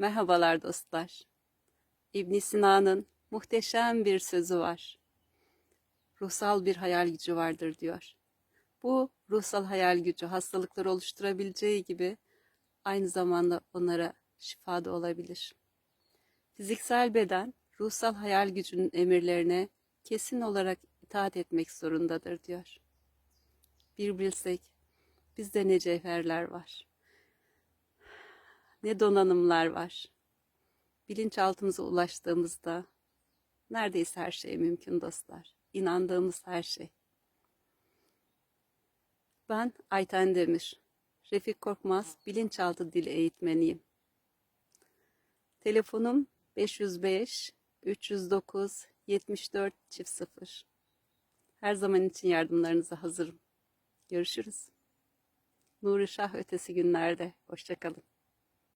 Merhabalar dostlar. İbn Sina'nın muhteşem bir sözü var. Ruhsal bir hayal gücü vardır diyor. Bu ruhsal hayal gücü hastalıklar oluşturabileceği gibi aynı zamanda onlara şifa da olabilir. Fiziksel beden ruhsal hayal gücünün emirlerine kesin olarak itaat etmek zorundadır diyor. Bir bilsek bizde ne cevherler var ne donanımlar var. Bilinçaltımıza ulaştığımızda neredeyse her şey mümkün dostlar. İnandığımız her şey. Ben Ayten Demir. Refik Korkmaz bilinçaltı dili eğitmeniyim. Telefonum 505 309 74 çift 0. Her zaman için yardımlarınıza hazırım. Görüşürüz. Nuri Şah ötesi günlerde. Hoşçakalın.